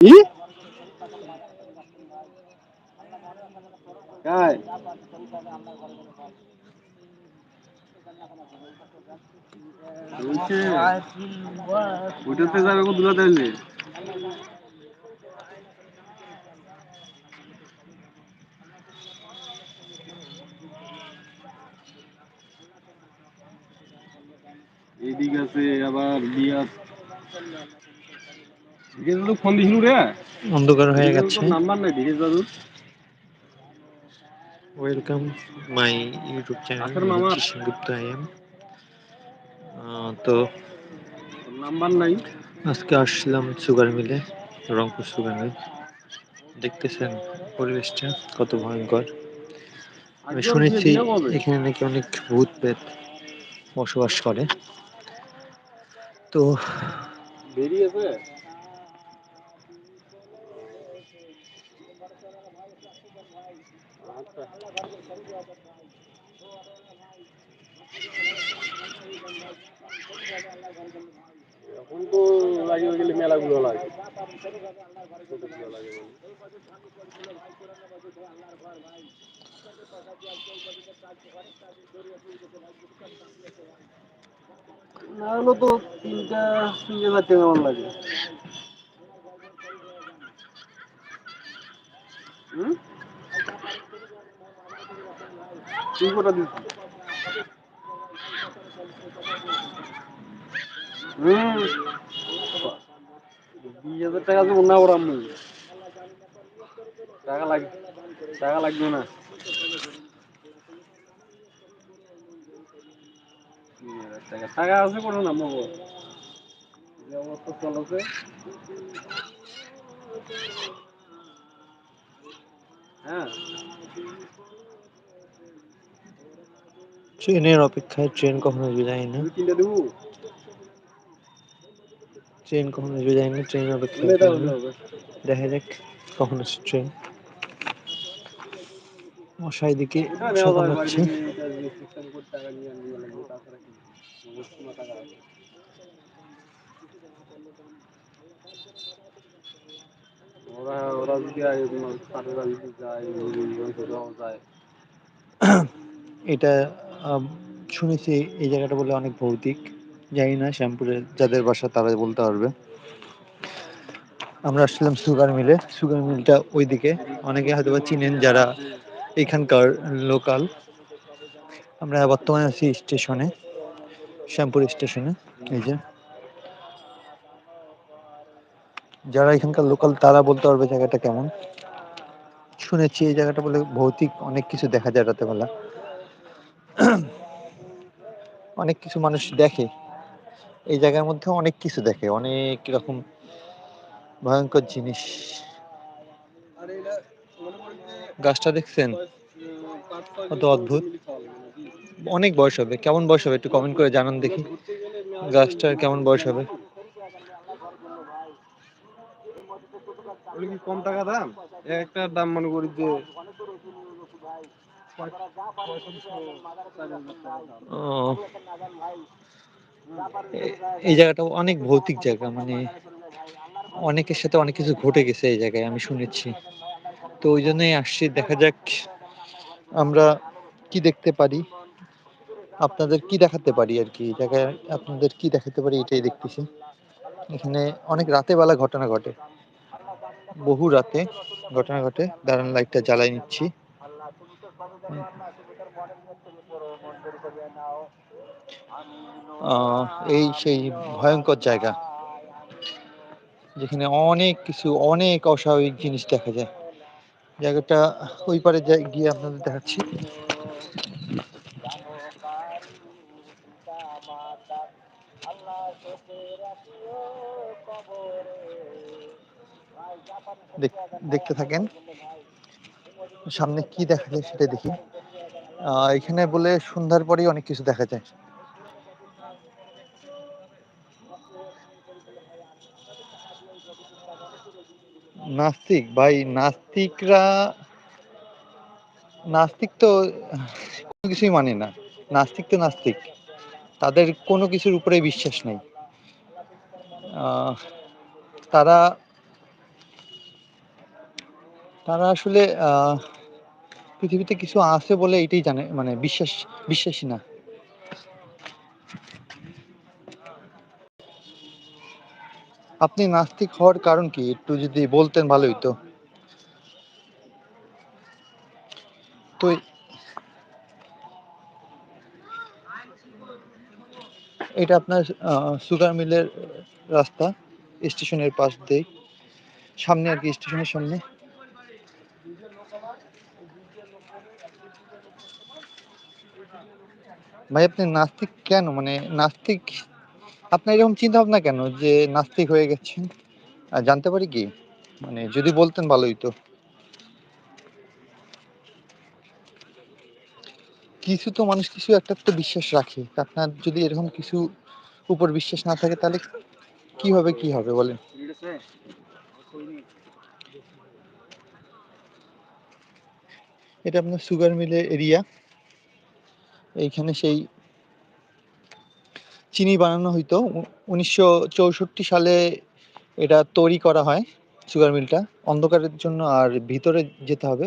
কি ওইটাতে যাবে কো দুলা তাইলে এদিক আছে আবার তো ফোন দিছিল রে। অন্ধকার হয়ে গেছে। নাম্বার নাই welcome my YouTube channel I am তো নাম্বার নাই। আজকে আসলাম সুগার মিলে রংপুর সুগার মিল দেখতেছেন পরিবেশটা কত ভয়ঙ্কর। আমি শুনেছি এখানে নাকি অনেক ভূত প্রেত বসবাস করে। তো বেরিয়েছে? এখন তো লাগিয়ে গেলে মেলাগুলো লাগে কতগুলো লাগে? না হলো লাগে হুম তুই কোটা দিচ্ছিস হুম বিশ হাজার টাকা তো না ওরাম টাকা লাগ, টাকা লাগবে না। টাকা। আছে কোনো না, মগো। অবস্থা চলছে। হ্যাঁ। ট্রেনের অপেক্ষায় ট্রেন কখনো জানি না ট্রেন কখনো জানি না ট্রেনের অপেক্ষায় দেখা যাক কখন আসছে ট্রেন মশা এদিকে ওটা মশা নেওয়া যায় কামড়াচ্ছে বাড়িতে নিয়ে এটা যে সিস্টেম করে টাকা নিয়ে আনবে লাগবে তাছাড়া কি নগদ কোনো টাকা আছে ওরা ওরা যদি যায় যায় এটা শুনেছি এই জায়গাটা বলে অনেক ভৌতিক। জানি না, শ্যামপুরে যাদের বাসা তারা বলতে পারবে। আমরা আসলাম সুগার মিলে। সুগার মিলটা ওইদিকে। অনেকে হয়তো বা চিনেন যারা এখানকার লোকাল। আমরা বর্তমানে আছি স্টেশনে, শ্যামপুর স্টেশনে। এই যে। যারা এখানকার লোকাল, তারা বলতে পারবে জায়গাটা কেমন। শুনেছি এই জায়গাটা বলে ভৌতিক অনেক কিছু দেখা যায় রাতেবেলা। অনেক কিছু মানুষ দেখে। এই জায়গার মধ্যে অনেক কিছু দেখে, অনেক রকম ভয়ঙ্কর জিনিস। গাছটা দেখছেন? কত অদ্ভুত? অনেক বয়স হবে, কেমন বয়স হবে একটু কমেন্ট করে জানান দেখি। গাছটার কেমন বয়স হবে? কম টাকা দাম? এক একটার দাম মনে করি যে এই জায়গাটা অনেক ভৌতিক জায়গা মানে অনেকের সাথে অনেক কিছু ঘটে গেছে এই জায়গায়, আমি শুনেছি। তো ওই জন্যই আসছি, দেখা যাক আমরা কি দেখতে পারি। আপনাদের কি দেখাতে পারি আর কি? জায়গায় আপনাদের কি দেখাতে পারি এটাই দেখতেছি। এখানে অনেক রাতে বেলা ঘটনা ঘটে। বহু রাতে ঘটনা ঘটে। দাঁড়ান লাইটটা জ্বালাই নিচ্ছি। এই সেই ভয়ঙ্কর জায়গা, যেখানে অনেক কিছু, অনেক অস্বাভাবিক জিনিস দেখা যায়। জায়গাটা ওই পারে গিয়ে আপনাদের দেখাচ্ছি। দেখ- দেখতে থাকেন। সামনে কি দেখা যায় সেটা দেখি। এখানে বলে সন্ধ্যার পরেই অনেক কিছু দেখা যায়। নাস্তিক, ভাই, নাস্তিকরা, নাস্তিক তো কোনো কিছুই মানে না। নাস্তিক তো নাস্তিক। তাদের কোনো কিছুর উপরে বিশ্বাস নেই। তারা তারা আসলে পৃথিবীতে কিছু আছে বলে এটাই জানে মানে বিশ্বাস, বিশ্বাসী না। আপনি নাস্তিক হওয়ার কারণ কি? একটু যদি বলতেন ভালো হইতো। তো এটা আপনার সুগার মিলের রাস্তা। স্টেশনের পাশ দিয়ে সামনে আর কি, স্টেশনের সামনে। ভাই, আপনি নাস্তিক কেন? মানে নাস্তিক, আপনার এরকম চিন্তা ভাবনা কেন যে নাস্তিক হয়ে গেছেন? জানতে পারি কি? মানে যদি বলতেন ভালো হইতো। কিছু তো মানুষ কিছু একটা তো বিশ্বাস রাখে। আপনার যদি এরকম কিছু উপর বিশ্বাস না থাকে, তাহলে কীভাবে কি হবে বলেন? এটা আপনার সুগার মিলের এরিয়া। এইখানে সেই চিনি বানানো হইতো। উনিশশো ১৯৬৪ সালে এটা তৈরি করা হয় সুগার মিলটা। অন্ধকারের জন্য আর ভিতরে যেতে হবে।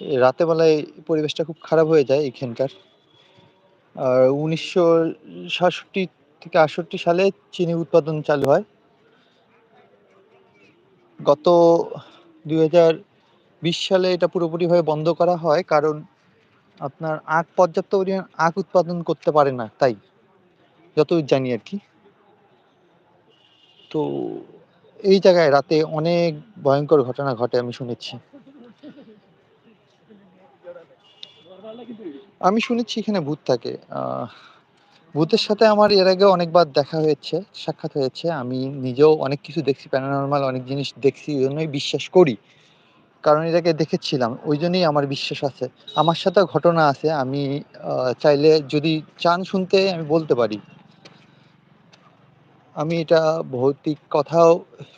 এ রাতের বেলায় পরিবেশটা খুব খারাপ হয়ে যায় এইখানকার। আর ১৯৬৭ থেকে ৬৮ সালে চিনি উৎপাদন চালু হয়। গত ২০২০ সালে এটা পুরোপুরিভাবে বন্ধ করা হয়। কারণ আপনার আখ পর্যাপ্ত পরিমাণ আখ উৎপাদন করতে পারে না তাই। যতদূর জানি আরকি। তো এই জায়গায় রাতে অনেক ভয়ঙ্কর ঘটনা ঘটে আমি শুনেছি। আমি শুনেছি এখানে ভূত থাকে। ভূতের সাথে আমার এর আগেও অনেকবার দেখা হয়েছে, সাক্ষাৎ হয়েছে। আমি নিজেও অনেক কিছু দেখছি প্যারানরমাল অনেক জিনিস দেখছি। এই জন্যই বিশ্বাস করি। কারণ আগে দেখেছিলাম। ওইজন্যই আমার বিশ্বাস আছে। আমার সাথেও ঘটনা আছে। আমি চাইলে যদি চান শুনতে আমি বলতে পারি। আমি এটা ভৌতিক কথাও,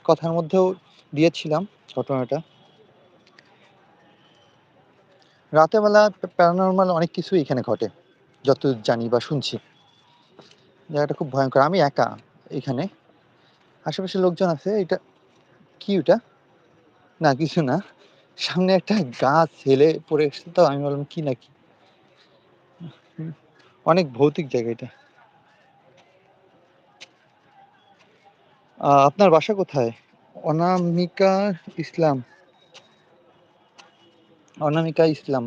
কথার মধ্যেও দিয়েছিলাম ঘটনাটা। রাতের বেলা প্যা প্যারানরমাল অনেক কিছুই এখানে ঘটে। যতদূর জানি বা শুনছি। জায়গাটা খুব ভয়ঙ্কর, আমি একা এখানে। আশেপাশে লোকজন আছে। এটা কি ওটা? না, কিছু না। সামনে একটা গাছ হেলে পড়ে গেছে তো আমি বললাম, কি নাকি? অনেক ভৌতিক জায়গা এটা। আপনার বাসা কোথায়? অনামিকা ইসলাম। অনামিকা ইসলাম।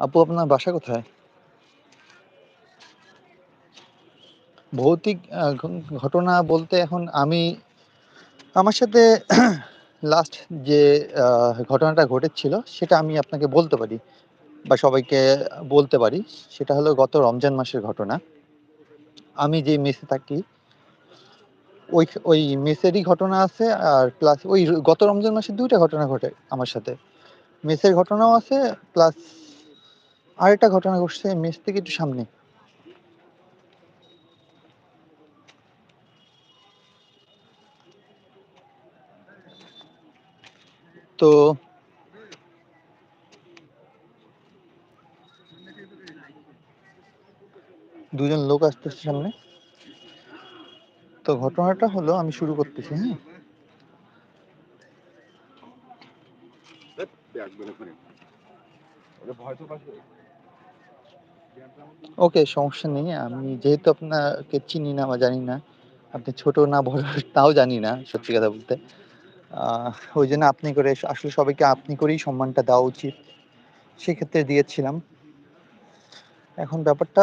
আপু, আপনার বাসা কোথায়? ভৌতিক ঘটনা বলতে এখন আমি, আমার সাথে লাস্ট যে ঘটনাটা ঘটেছিল, সেটা আমি আপনাকে বলতে পারি বা সবাইকে বলতে পারি। সেটা হলো গত রমজান মাসের ঘটনা। আমি যে মেসে থাকি, ওই ওই মেসেরই ঘটনা আছে আর প্লাস ওই গত রমজান মাসে ২ টা ঘটনা ঘটে আমার সাথে। মেসের ঘটনাও আছে প্লাস আরেকটা ঘটনা ঘটছে মেস থেকে একটু সামনে। তো ২ জন লোক আসতেছে সামনে। তো ঘটনাটা হলো আমি শুরু করতেছি, হ্যাঁ? ওকে সমস্যা নেই। আমি যেহেতু আপনাকে চিনি না বা জানি না। আপনি ছোট না বড় তাও জানি না সত্যি কথা বলতে। আ ওইজন্য আপনি করে আসলে সবাইকে আপনি করেই সম্মানটা দেওয়া উচিত। সেক্ষেত্রে দিয়েছিলাম। এখন ব্যাপারটা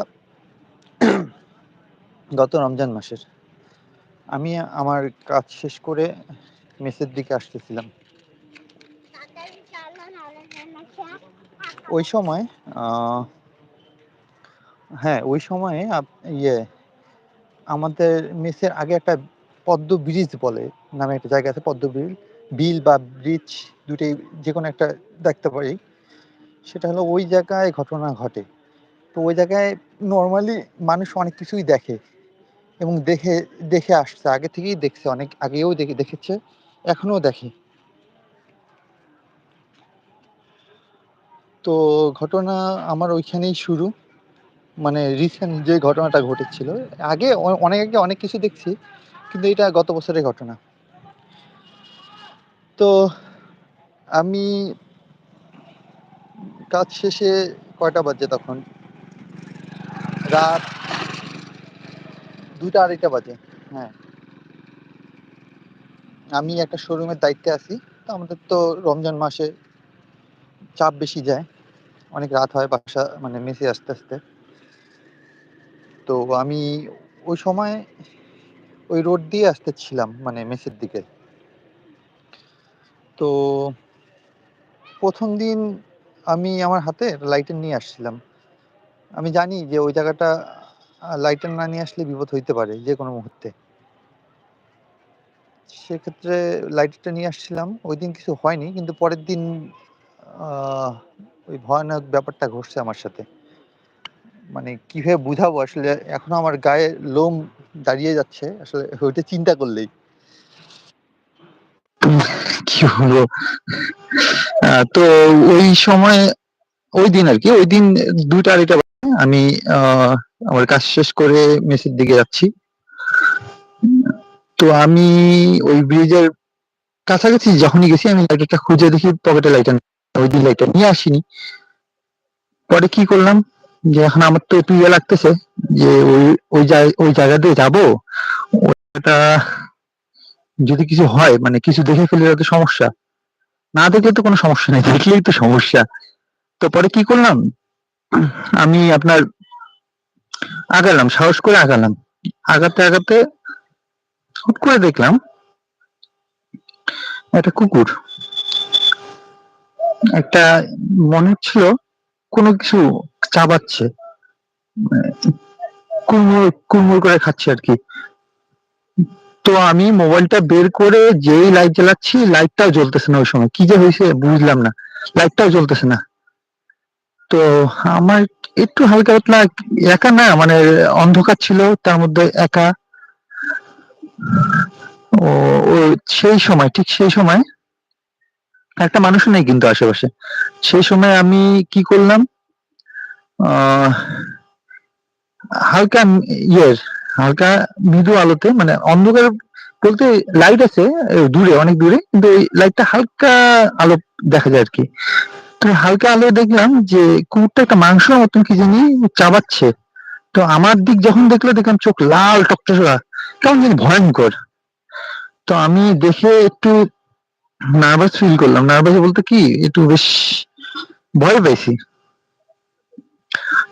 গত রমজান মাসের। আমি আমার কাজ শেষ করে মেসের দিকে আসতেছিলাম। ওই সময় হ্যাঁ, ওই সময়ে ইয়ে আমাদের মেসের আগে একটা পদ্ম ব্রিজ বলে নামে একটা জায়গা আছে পদ্ম বিল বিল বা ব্রিজ ২ যে যেকোনো একটা দেখতে পারি। সেটা হলো ওই জায়গায় ঘটনা ঘটে। তো ওই জায়গায় নরমালি মানুষ অনেক কিছুই দেখে এবং দেখে দেখে আসছে। আগে থেকেই দেখছে। অনেক আগেও দেখে, দেখেছে। এখনও দেখে। তো ঘটনা আমার ওইখানেই শুরু। মানে রিসেন্ট যে ঘটনাটা ঘটেছিল। আগে অনেক আগে অনেক কিছু দেখছি। কিন্তু এটা গত বছরের ঘটনা। তো আমি কাজ শেষে কয়টা বাজে তখন? রাত দুইটা আড়াইটা বাজে হ্যাঁ। আমি একটা শোরুমের দায়িত্বে আছি, তো আমাদের তো রমজান মাসে চাপ বেশি যায়। অনেক রাত হয় বাসা মানে মেসে আসতে আসতে। তো আমি ওই সময় ওই রোড দিয়ে আসতেছিলাম মানে মেসের দিকে। তো প্রথম দিন আমি আমার হাতে লাইটার নিয়ে আসছিলাম। আমি জানি যে ওই জায়গাটা লাইটার না নিয়ে আসলে বিপদ হইতে পারে যে কোনো মুহূর্তে। সেক্ষেত্রে লাইটারটা নিয়ে আসছিলাম। ওই দিন কিছু হয়নি, কিন্তু পরের দিন ওই ভয়ানক ব্যাপারটা ঘটছে আমার সাথে। মানে কীভাবে বুঝাবো? আসলে এখনও আমার গায়ে লোম দাঁড়িয়ে যাচ্ছে। আসলে ওইটা চিন্তা করলেই। কি বলব? তো ওই সময়, ওই দিন আর কি, ওই দিন দুইটা আড়াইটা আমি আমার কাজ শেষ করে মেসের দিকে যাচ্ছি। তো আমি ওই ব্রিজের কাছাকাছি যখনই গেছি, আমি লাইটারটা খুঁজে দেখি পকেটে লাইটার ওই দিন লাইটার নিয়ে আসিনি। পরে কি করলাম? যে এখন আমার তো একটু ইয়ে লাগতেছে যে ওই ওই ওই জায়গা দিয়ে যাব। ওটা যদি কিছু হয় মানে কিছু দেখে ফেলে তো সমস্যা। না দেখলে তো কোনো সমস্যা নেই, দেখলেই তো সমস্যা। তো পরে কি করলাম? আমি আপনার আগালাম, সাহস করে আগালাম। আগাতে আগাতে হুট করে দেখলাম একটা কুকুর। একটা মনে হচ্ছিল কোনো কিছু চাবাচ্ছে মানে কুড়মুড় কুড়মুড় করে খাচ্ছে আর কি। তো আমি মোবাইলটা বের করে যেই লাইট জ্বালাচ্ছি লাইটটাও জ্বলতেছে না ওই সময়। কি যে হয়েছে বুঝলাম না। লাইটটাও জ্বলতেছে না। তো আমার একটু হালকা পাতলা, একা না মানে অন্ধকার ছিল, তার মধ্যে একা। ও ও, সেই সময়, ঠিক সেই সময় একটা মানুষ নেই কিন্তু আশেপাশে। সেই সময় আমি কি করলাম? হালকা ইয়ের, হালকা মৃদু আলোতে মানে অন্ধকার বলতে লাইট আছে দূরে, অনেক দূরে, কিন্তু ওই লাইটটা হালকা আলো দেখা যায় আর কি তো হালকা আলো দেখলাম যে কুকুরটা একটা মাংসের মতন কি জানি চাবাচ্ছে। তো আমার দিক যখন দেখল, দেখলাম চোখ লাল টকটকা। কেমন জানি ভয়ঙ্কর। তো আমি দেখে একটু নার্ভাস ফিল করলাম। নার্ভাস বলতে কি? একটু বেশ ভয় পেয়েছি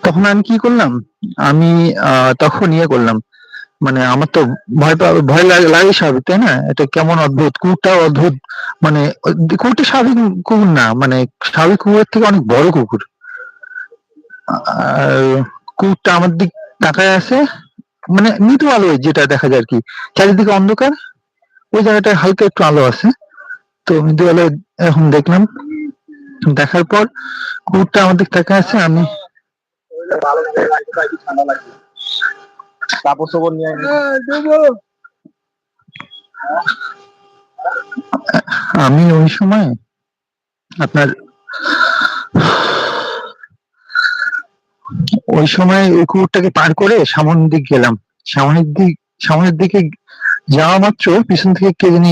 তখন আমি কি করলাম? আমি তখন ইয়ে করলাম। মানে আমার তো ভয় ভয় লাগে স্বাভাবিক, তাই না? এটা কেমন অদ্ভুত কুকুরটা অদ্ভুত। মানে কুকুরটা স্বাভাবিক কুকুর না মানে স্বাভাবিক কুকুরের থেকে অনেক বড় কুকুর। আর কুকুরটা আমার দিক তাকায় আছে মানে মৃদু আলো যেটা দেখা যায় আর কি। চারিদিকে অন্ধকার, ওই জায়গাটায় হালকা একটু আলো আছে। তো মৃদু আলো এখন দেখলাম। দেখার পর কুকুরটা আমার দিক তাকায় আছে আমি কাপড় চোপড় নিয়ে আমি ওই সময় আপনার ওই সময় ওই কুকুরটাকে পার করে সামনের দিক গেলাম। সামনের দিক সামনের দিকে যাওয়া মাত্র পিছন থেকে কে জানি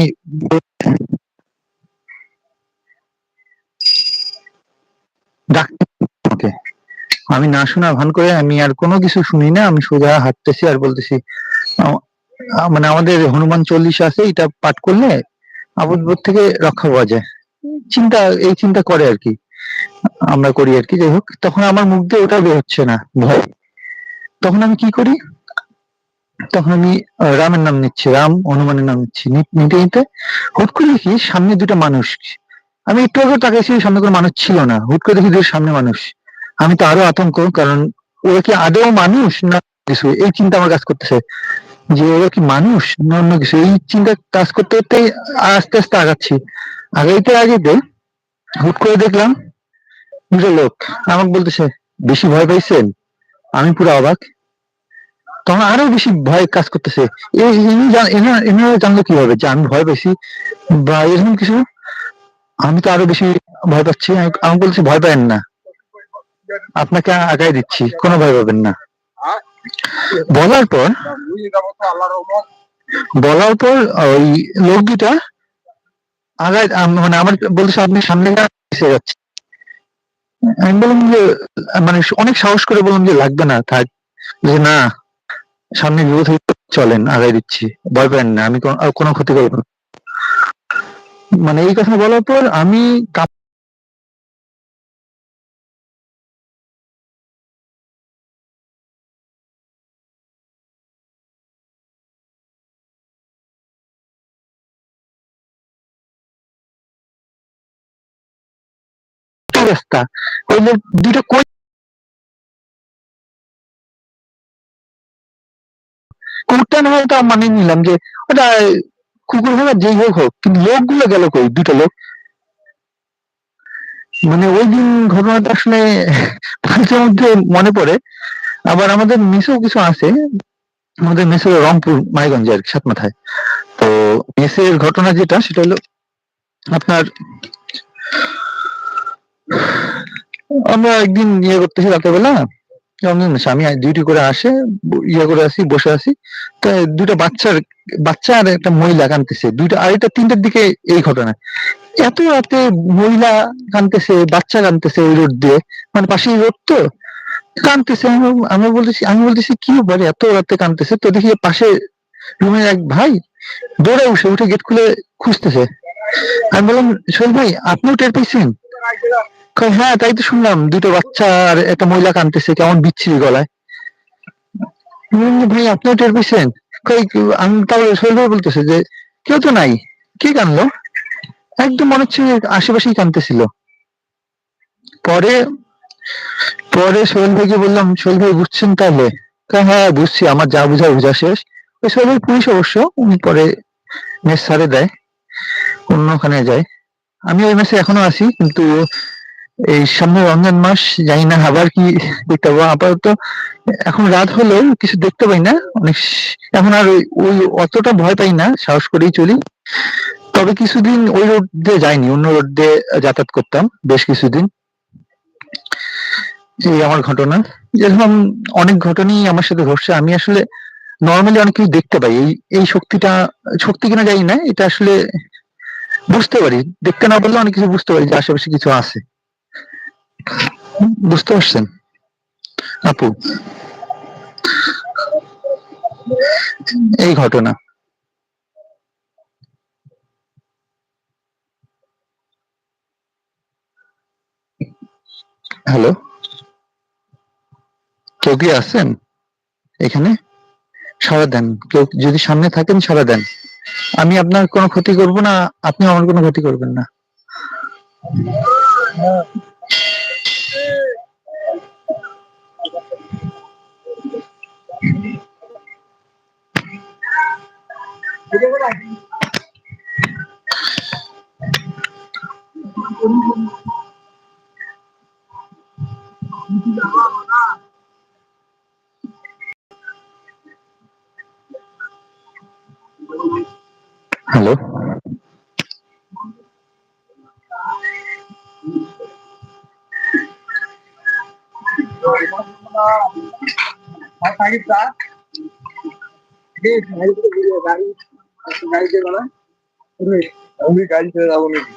আমি না শোনা ভান করে আমি আর কোনো কিছু শুনি না, আমি সোজা হাঁটতেছি আর বলতেছি মানে আমাদের হনুমান চল্লিশ আছে, এটা পাঠ করলে বিপদ থেকে রক্ষা পাওয়া যায়। চিন্তা, এই চিন্তা করে আর কি। আমরা করি আর কি, যাই হোক, তখন আমার মুখ দিয়ে ওটা হচ্ছে না, ভয়। তখন আমি কি করি? তখন আমি রামের নাম নিচ্ছি, রাম হনুমানের নাম নিচ্ছি। নিতে নিতে হুট করে দেখি সামনে দুটো মানুষ আমি একটু আগে তাকাইছি সামনে কোনো মানুষ ছিল না হুট করে দেখি সামনে মানুষ আমি তো আরও আতঙ্ক কারণ ওরা কি আদৌ মানুষ না কিছু এই চিন্তা আমার কাজ করতেছে যে ওরা কি মানুষ না অন্য কিছু এই চিন্তা কাজ করতে করতে আস্তে আস্তে আগাচ্ছি আগাইতে আগাইতে হুট করে দেখলাম দুটো লোক আমাকে বলতেছে বেশি ভয় পাইছেন আমি পুরো অবাক তখন আরও বেশি ভয় কাজ করতেছে এনারা জানলো কীভাবে যে আমি ভয় পাইছি বা এরকম কিছু আমি তো আরও বেশি ভয় পাচ্ছি। আমি বলছি ভয় পাবেন না। আপনাকে আগায় দিচ্ছি, কোনো ভয় পাবেন না। বলার পর বলার পর ওই লোক দুটা আগায় মানে আমার বলতেছে আপনি সামনে এসে যাচ্ছে আমি বললাম যে মানে অনেক সাহস করে বললাম যে লাগবে না, থাক। যে না, সামনে বিপদ চলেন, আগায় দিচ্ছি। ভয় পেন না, আমি কোনো ক্ষতি করব না। মানে এই কথা বলার পর আমি রাস্তা। ওই দুইটা কই কুকুরটা না হয় মানে নিলাম যে ওটা কুকুর আর যেই হোক হোক, কিন্তু লোকগুলো গেল কই? দুটো লোক। মানে ওই দিন ঘটনাটা আসলে মাঝে মধ্যে মনে পড়ে। আবার আমাদের মেসেও কিছু আছে। আমাদের মেসের রংপুর মাইগঞ্জে আর কি, সাত মাথায়। তো মেসের ঘটনা যেটা, সেটা হলো আপনার আমরা একদিন ইয়ে করতেছি রাতের বেলা। আমি ডিউটি করে আসে ইয়ে করে আসি, বসে আছি তো দুটো বাচ্চার, বাচ্চা আর একটা মহিলা কানতেছে দুইটা আড়াইটা তিনটার দিকে এই ঘটনা। এত রাতে মহিলা কানতেছে বাচ্চা কানতেছে ওই রোড দিয়ে। মানে পাশেই রোড তো। কানতেছে আমি- বলতেছি, আমি বলতেছি, কি ব্যাপারে? এত রাতে কানতেছে তো দেখি পাশে রুমের এক ভাই দৌড়ে উঠে উঠে গেট খুলে খুঁজতেছে। আমি বললাম সোহেল ভাই, আপনিও টের পেয়েছেন হ্যাঁ তাই তো শুনলাম। দুটো বাচ্চা আর একটা মহিলা কানতেছে কেমন বিচ্ছিরি গলায়। ভাই, আপনিও টের পেয়েছেন আমি তাহলে সোহেল ভাই বলতেছে যে, কেউ তো নাই। কে কানলো একদম মনে হচ্ছে আশেপাশেই কানতেছিল পরে পরে সোহেল ভাইকে বললাম সোহেল ভাই বুঝছেন তাহলে? হ্যাঁ বুঝছি, আমার যা বুঝা বুঝা শেষ। ওই সোহেল ভাই পুলিশ অবশ্য, উনি পরে মেস সারে দেয় অন্য ওখানে যায়। আমি ওই মেসে এখনও আছি, কিন্তু এই সামনে রমজান মাস, জানি না আবার কি দেখতে পাবো। আপাতত এখন রাত হলেও কিছু দেখতে পাই না। অনেক এখন আর ওই অতটা ভয় পাই না, সাহস করেই চলি। তবে কিছুদিন ওই রোড দিয়ে যাইনি, অন্য রোড দিয়ে যাতায়াত করতাম বেশ কিছুদিন। এই আমার ঘটনা। যেরকম অনেক ঘটনাই আমার সাথে ঘটছে। আমি আসলে নর্মালি অনেক কিছু দেখতে পাই। এই এই শক্তিটা, শক্তি কিনা জানি না, এটা আসলে বুঝতে পারি। দেখতে না পারলে অনেক কিছু বুঝতে পারি যে আশেপাশে কিছু আছে। বুঝতে পারছেন? আপু, এই ঘটনা। হ্যালো? কেউ কি আছেন এখানে? সাড়া দেন। কেউ যদি সামনে থাকেন, সাড়া দেন। আমি আপনার কোনো ক্ষতি করব না আপনি আমার কোনো ক্ষতি করবেন না। হ্যালো আমি গাড়ি ছেড়ে যাব নাকি